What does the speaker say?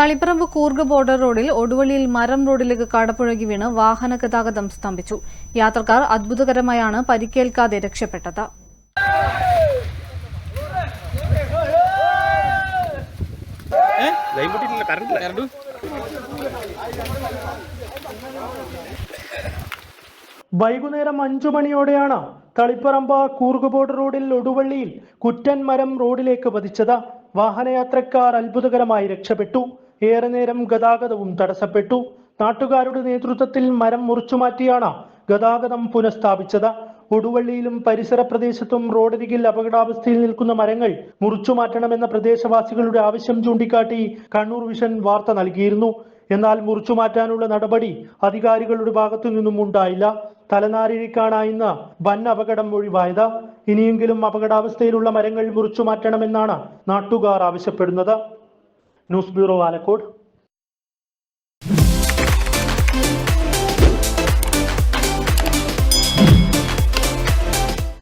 Taliparamba Coorg border റോഡിൽ ഒടുവള്ളിയിൽ മരം റോഡിലേക്ക് കടപ്പുഴകി വീണ് വാഹന ഗതാഗതം സ്തംഭിച്ചു. യാത്രക്കാർ അത്ഭുതകരമായാണ് പരിക്കേൽക്കാതെ രക്ഷപ്പെട്ടത്. വൈകുന്നേരം അഞ്ചു മണിയോടെയാണ് തളിപ്പറമ്പ് കൂർഗുബോർഡ് റോഡിൽ ഒടുവള്ളിയിൽ കുറ്റൻ മരം റോഡിലേക്ക് പതിച്ചത്. വാഹനയാത്രക്കാർ അത്ഭുതകരമായി രക്ഷപ്പെട്ടു. ഏറെ നേരം ഗതാഗതവും തടസ്സപ്പെട്ടു. നാട്ടുകാരുടെ നേതൃത്വത്തിൽ മരം മുറിച്ചുമാറ്റിയാണ് ഗതാഗതം പുനഃസ്ഥാപിച്ചത്. ഒടുവള്ളിയിലും പരിസര പ്രദേശത്തും റോഡരികിൽ അപകടാവസ്ഥയിൽ നിൽക്കുന്ന മരങ്ങൾ മുറിച്ചുമാറ്റണമെന്ന പ്രദേശവാസികളുടെ ആവശ്യം ചൂണ്ടിക്കാട്ടി കണ്ണൂർ വിഷൻ വാർത്ത നൽകിയിരുന്നു. എന്നാൽ മുറിച്ചുമാറ്റാനുള്ള നടപടി അധികാരികളുടെ ഭാഗത്തു നിന്നും ഉണ്ടായില്ല. തലനാരിഴക്കാണ് ഇന്ന് വൻ അപകടം ഒഴിവായത്. ഇനിയെങ്കിലും അപകടാവസ്ഥയിലുള്ള മരങ്ങൾ മുറിച്ചുമാറ്റണമെന്നാണ് നാട്ടുകാർ ആവശ്യപ്പെടുന്നത്. News bureau Alakode